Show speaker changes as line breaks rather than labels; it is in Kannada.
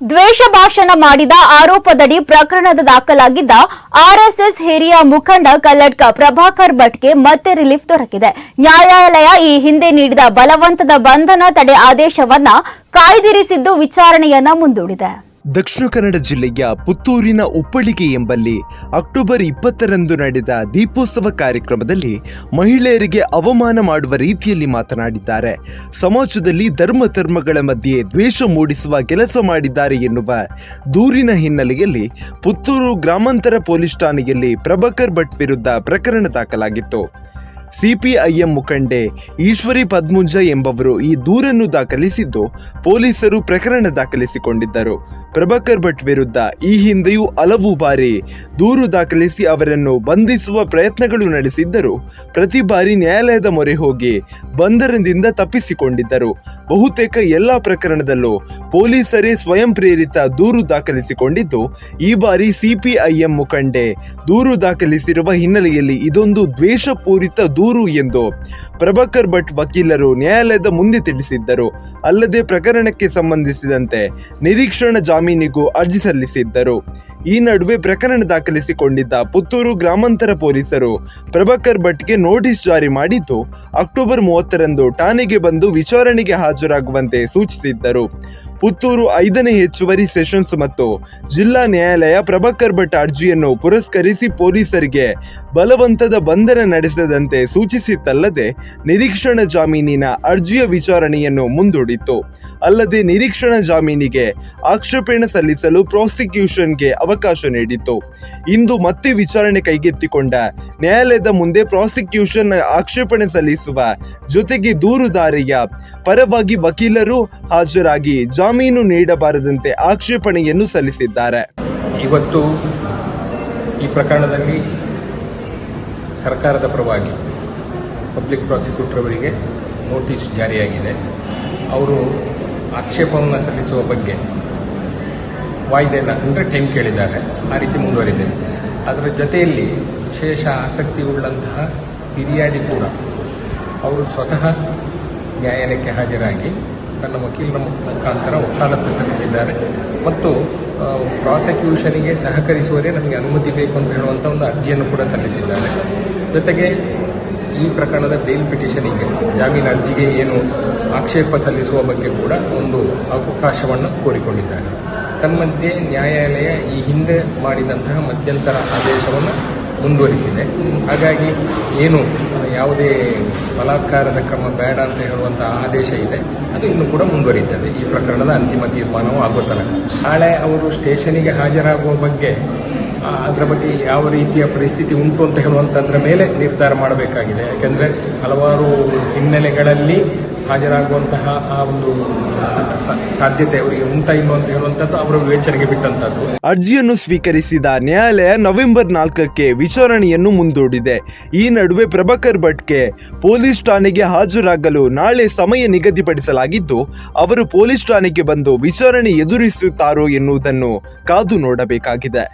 ದ್ವೇಷ ಭಾಷಣ ಮಾಡಿದ ಆರೋಪದಡಿ ಪ್ರಕರಣದ ದಾಖಲಾಗಿದ್ದ ಆರ್ಎಸ್ಎಸ್ ಹಿರಿಯ ಮುಖಂಡ ಕಲ್ಲಡ್ಕ ಪ್ರಭಾಕರ್ ಭಟ್ಗೆ ಮತ್ತೆ ರಿಲೀಫ್ ದೊರಕಿದೆ. ನ್ಯಾಯಾಲಯ ಈ ಹಿಂದೆ ನೀಡಿದ ಬಲವಂತದ ಬಂಧನ ತಡೆ ಆದೇಶವನ್ನ ಕಾಯ್ದಿರಿಸಿದ್ದು ವಿಚಾರಣೆಯನ್ನ ಮುಂದೂಡಿದೆ.
ದಕ್ಷಿಣ ಕನ್ನಡ ಜಿಲ್ಲೆಯ ಪುತ್ತೂರಿನ ಉಪ್ಪಳಿಗೆ ಎಂಬಲ್ಲಿ ಅಕ್ಟೋಬರ್ ಇಪ್ಪತ್ತರಂದು ನಡೆದ ದೀಪೋತ್ಸವ ಕಾರ್ಯಕ್ರಮದಲ್ಲಿ ಮಹಿಳೆಯರಿಗೆ ಅವಮಾನ ಮಾಡುವ ರೀತಿಯಲ್ಲಿ ಮಾತನಾಡಿದ್ದಾರೆ. ಸಮಾಜದಲ್ಲಿ ಧರ್ಮ ಧರ್ಮಗಳ ಮಧ್ಯೆ ದ್ವೇಷ ಮೂಡಿಸುವ ಕೆಲಸ ಮಾಡಿದ್ದಾರೆ ಎನ್ನುವ ದೂರಿನ ಹಿನ್ನೆಲೆಯಲ್ಲಿ ಪುತ್ತೂರು ಗ್ರಾಮಾಂತರ ಪೊಲೀಸ್ ಠಾಣೆಯಲ್ಲಿ ಪ್ರಭಾಕರ್ ಭಟ್ ವಿರುದ್ಧ ಪ್ರಕರಣ ದಾಖಲಾಗಿತ್ತು. ಸಿಪಿಐಎಂ ಮುಖಂಡೆ ಈಶ್ವರಿ ಪದ್ಮುಂಜ ಎಂಬವರು ಈ ದೂರನ್ನು ದಾಖಲಿಸಿದ್ದು ಪೊಲೀಸರು ಪ್ರಕರಣ ದಾಖಲಿಸಿಕೊಂಡಿದ್ದರು. ಪ್ರಭಾಕರ್ ಭಟ್ ವಿರುದ್ಧ ಈ ಹಿಂದೆಯೂ ಹಲವು ಬಾರಿ ದೂರು ದಾಖಲಿಸಿ ಅವರನ್ನು ಬಂಧಿಸುವ ಪ್ರಯತ್ನಗಳು ನಡೆಸಿದ್ದರು. ಪ್ರತಿ ಬಾರಿ ನ್ಯಾಯಾಲಯದ ಮೊರೆ ಹೋಗಿ ಬಂಧನದಿಂದ ತಪ್ಪಿಸಿಕೊಂಡಿದ್ದರು. ಬಹುತೇಕ ಎಲ್ಲ ಪ್ರಕರಣದಲ್ಲೂ ಪೊಲೀಸರೇ ಸ್ವಯಂ ಪ್ರೇರಿತ ದೂರು ದಾಖಲಿಸಿಕೊಂಡಿದ್ದು, ಈ ಬಾರಿ ಸಿಪಿಐಎಂ ಮುಖಂಡೆ ದೂರು ದಾಖಲಿಸಿರುವ ಹಿನ್ನೆಲೆಯಲ್ಲಿ ಇದೊಂದು ದ್ವೇಷಪೂರಿತ ದೂರು ಎಂದು ಪ್ರಭಾಕರ್ ಭಟ್ ವಕೀಲರು ನ್ಯಾಯಾಲಯದ ಮುಂದೆ ತಿಳಿಸಿದ್ದರು. ಅಲ್ಲದೆ ಪ್ರಕರಣಕ್ಕೆ ಸಂಬಂಧಿಸಿದಂತೆ ನಿರೀಕ್ಷಣಾ ಜಾಮೀನಿಗೂ ಅರ್ಜಿ ಸಲ್ಲಿಸಿದ್ದರು. ಈ ನಡುವೆ ಪ್ರಕರಣ ದಾಖಲಿಸಿಕೊಂಡಿದ್ದ ಪುತ್ತೂರು ಗ್ರಾಮಾಂತರ ಪೊಲೀಸರು ಪ್ರಭಾಕರ್ ಭಟ್ಗೆ ನೋಟಿಸ್ ಜಾರಿ ಮಾಡಿದ್ದು, ಅಕ್ಟೋಬರ್ ಮೂವತ್ತರಂದು ಠಾಣೆಗೆ ಬಂದು ವಿಚಾರಣೆಗೆ ಹಾಜರಾಗುವಂತೆ ಸೂಚಿಸಿದ್ದರು. ಪುತ್ತೂರು ಐದನೇ ಹೆಚ್ಚುವರಿ ಸೆಷನ್ಸ್ ಮತ್ತು ಜಿಲ್ಲಾ ನ್ಯಾಯಾಲಯ ಪ್ರಭಾಕರ್ ಭಟ್ ಅರ್ಜಿಯನ್ನು ಪುರಸ್ಕರಿಸಿ ಪೊಲೀಸರಿಗೆ ಬಲವಂತದ ಬಂಧನ ನಡೆಸದಂತೆ ಸೂಚಿಸಿತ್ತಲ್ಲದೆ ನಿರೀಕ್ಷಣಾ ಜಾಮೀನಿನ ಅರ್ಜಿಯ ವಿಚಾರಣೆಯನ್ನು ಮುಂದೂಡಿತು ಅಲ್ಲದೆ ನಿರೀಕ್ಷಣಾ ಜಾಮೀನಿಗೆ ಆಕ್ಷೇಪಣೆ ಸಲ್ಲಿಸಲು ಪ್ರಾಸಿಕ್ಯೂಷನ್ಗೆ ಅವಕಾಶ ನೀಡಿತು ಇಂದು ಮತ್ತೆ ವಿಚಾರಣೆ ಕೈಗೆತ್ತಿಕೊಂಡ ನ್ಯಾಯಾಲಯದ ಮುಂದೆ ಪ್ರಾಸಿಕ್ಯೂಷನ್ ಆಕ್ಷೇಪಣೆ ಸಲ್ಲಿಸುವ ಜೊತೆಗೆ ದೂರುದಾರಿಯ ಪರವಾಗಿ ವಕೀಲರು ಹಾಜರಾಗಿ ಜಾಮೀನು ನೀಡಬಾರದಂತೆ ಆಕ್ಷೇಪಣೆಯನ್ನು ಸಲ್ಲಿಸಿದ್ದಾರೆ.
ಇವತ್ತು ಈ ಪ್ರಕರಣದಲ್ಲಿ ಸರ್ಕಾರದ ಪರವಾಗಿ ಪಬ್ಲಿಕ್ ಪ್ರಾಸಿಕ್ಯೂಟರ್ ಅವರಿಗೆ ನೋಟಿಸ್ ಜಾರಿಯಾಗಿದೆ. ಅವರು ಆಕ್ಷೇಪವನ್ನು ಸಲ್ಲಿಸುವ ಬಗ್ಗೆ ವಾಯ್ದೆಯನ್ನು ಅಂದರೆ ಟೈಮ್ ಕೇಳಿದ್ದಾರೆ. ಆ ರೀತಿ ಮುಂದುವರಿದೆ ಅದರ ಜೊತೆಯಲ್ಲಿ ವಿಶೇಷ ಆಸಕ್ತಿ ಉಳ್ಳಂತಹ ಫಿರ್ಯಾದಿ ಕೂಡ ಅವರು ಸ್ವತಃ ನ್ಯಾಯಾಲಯಕ್ಕೆ ಹಾಜರಾಗಿ ತನ್ನ ವಕೀಲರ ಮುಖಾಂತರ ವಕಾಲತ್ತು ಸಲ್ಲಿಸಿದ್ದಾರೆ. ಮತ್ತು ಪ್ರಾಸಿಕ್ಯೂಷನಿಗೆ ಸಹಕರಿಸುವರೇ ನಮಗೆ ಅನುಮತಿ ಬೇಕು ಅಂತ ಹೇಳುವಂಥ ಒಂದು ಅರ್ಜಿಯನ್ನು ಕೂಡ ಸಲ್ಲಿಸಿದ್ದಾರೆ. ಜೊತೆಗೆ ಈ ಪ್ರಕರಣದ ಬೇಲ್ ಪಿಟಿಷನಿಗೆ ಜಾಮೀನು ಅರ್ಜಿಗೆ ಏನು ಆಕ್ಷೇಪ ಸಲ್ಲಿಸುವ ಬಗ್ಗೆ ಕೂಡ ಒಂದು ಅವಕಾಶವನ್ನು ಕೋರಿಕೊಂಡಿದ್ದಾರೆ. ತನ್ಮಧ್ಯೆ ನ್ಯಾಯಾಲಯ ಈ ಹಿಂದೆ ಮಾಡಿದಂತಹ ಮಧ್ಯಂತರ ಆದೇಶವನ್ನು ಮುಂದುವರಿಸಿದೆ. ಹಾಗಾಗಿ ಏನು ಯಾವುದೇ ಬಲಾತ್ಕಾರದ ಕ್ರಮ ಬೇಡ ಅಂತ ಹೇಳುವಂಥ ಆದೇಶ ಇದೆ. ಅದು ಇನ್ನು ಕೂಡ ಮುಂದುವರಿಯುತ್ತದೆ ಈ ಪ್ರಕರಣದ ಅಂತಿಮ ತೀರ್ಮಾನವೂ ಆಗೋ ತನಕ. ನಾಳೆ ಅವರು ಸ್ಟೇಷನಿಗೆ ಹಾಜರಾಗುವ ಬಗ್ಗೆ ಅದರ ಬಗ್ಗೆ ಯಾವ ರೀತಿಯ ಪರಿಸ್ಥಿತಿ ಉಂಟು ಅಂತ ಹೇಳುವಂಥದ್ರ ಮೇಲೆ ನಿರ್ಧಾರ ಮಾಡಬೇಕಾಗಿದೆ. ಯಾಕೆಂದರೆ ಹಲವಾರು ಹಿನ್ನೆಲೆಗಳಲ್ಲಿ ಹಾಜರಾಗುವಂತಹ ಆ ಒಂದು ಸಾಧ್ಯತೆ ಅವರಿಗೆ ಉಂಟಾ ಅಂತ ಹೇಳುವಂಥದ್ದು ಅವರ ವಿವೇಚನೆಗೆ ಬಿಟ್ಟಂತದ್ದು
ಅರ್ಜಿಯನ್ನು ಸ್ವೀಕರಿಸಿದ ನ್ಯಾಯಾಲಯ ನವೆಂಬರ್ ನಾಲ್ಕಕ್ಕೆ ವಿಚಾರಣೆಯನ್ನು ಮುಂದೂಡಿದೆ. ಈ ನಡುವೆ ಪ್ರಭಾಕರ್ ಭಟ್ಗೆ ಪೊಲೀಸ್ ಠಾಣೆಗೆ ಹಾಜರಾಗಲು ನಾಳೆ ಸಮಯ ನಿಗದಿಪಡಿಸಲಾಗಿದ್ದು, ಅವರು ಪೊಲೀಸ್ ಠಾಣೆಗೆ ಬಂದು ವಿಚಾರಣೆ ಎದುರಿಸುತ್ತಾರೋ ಎನ್ನುವುದನ್ನು ಕಾದು ನೋಡಬೇಕಾಗಿದೆ.